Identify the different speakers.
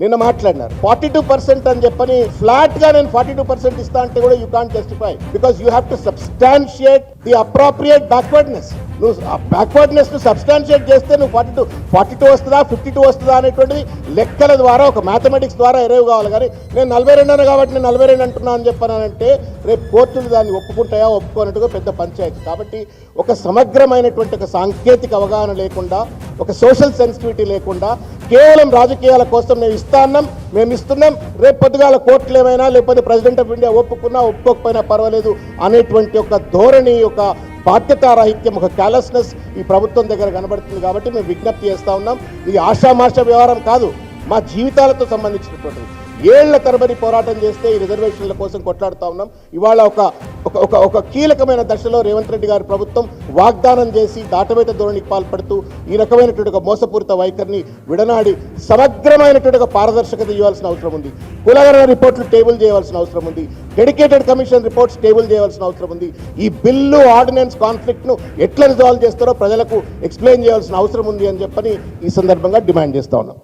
Speaker 1: నిన్న మాట్లాడినారు. Forty two percent అని చెప్పని ఫ్లాట్గా నేను ఫార్టీ టూ పర్సెంట్ ఇస్తా అంటే కూడా you can't justify because you have to substantiate the appropriate backwardness నువ్వు బ్యాక్వర్డ్నెస్ను సబ్స్టాన్షియేట్ చేస్తే నువ్వు ఫార్టీ టూ ఫార్టీ టూ వస్తుందా ఫిఫ్టీ టూ వస్తుందా అనేటువంటిది లెక్కల ద్వారా ఒక మ్యాథమెటిక్స్ ద్వారా ఎరేవ్ కావాలి. కానీ నేను నలభై రెండు అన్నాను కాబట్టి నేను నలభై రెండు అంటున్నా అని చెప్పానంటే రేపు కోర్టులు దాన్ని ఒప్పుకుంటాయా ఒప్పుకోనట్టుగా పెద్ద పంచాయతీ. కాబట్టి ఒక సమగ్రమైనటువంటి ఒక సాంకేతిక అవగాహన లేకుండా ఒక సోషల్ సెన్సిటివిటీ లేకుండా కేవలం రాజకీయాల కోసం మేము ఇస్తా అన్నాం మేము ఇస్తున్నాం. రేపు పొద్దుగాల కోర్టులు ఏమైనా లేకపోతే ప్రెసిడెంట్ ఆఫ్ ఇండియా ఒప్పుకున్నా ఒప్పుకోకపోయినా పర్వాలేదు అనేటువంటి ఒక ధోరణి ఒక బాధ్యతారాహిత్యం ఒక క్యాలస్నెస్ ఈ ప్రభుత్వం దగ్గర కనబడుతుంది కాబట్టి మేము విజ్ఞప్తి చేస్తా ఉన్నాం. ఇది ఆషామాష వ్యవహారం కాదు మా జీవితాలతో సంబంధించినటువంటిది. ఏళ్ళ తరబడి పోరాటం చేస్తే ఈ రిజర్వేషన్ల కోసం కొట్లాడుతా ఉన్నాం. ఇవాళ ఒక ఒక ఒక ఒక కీలకమైన దశలో రేవంత్ రెడ్డి గారి ప్రభుత్వం వాగ్దానం చేసి దాటవేత ధోరణికి పాల్పడుతూ ఈ రకమైనటువంటి ఒక మోసపూరిత వైఖరిని విడనాడి సమగ్రమైనటువంటి ఒక పారదర్శకత ఇవ్వాల్సిన అవసరం ఉంది. కులగణన రిపోర్ట్లు టేబుల్ చేయవలసిన అవసరం ఉంది. డెడికేటెడ్ కమిషన్ రిపోర్ట్స్ టేబుల్ చేయవలసిన అవసరం ఉంది. ఈ బిల్లు ఆర్డినెన్స్ కాన్ఫ్లిక్ట్ను ఎట్లా రిజాల్వ్ చేస్తారో ప్రజలకు ఎక్స్ప్లెయిన్ చేయాల్సిన అవసరం ఉంది అని చెప్పని ఈ సందర్భంగా డిమాండ్ చేస్తా ఉన్నాం.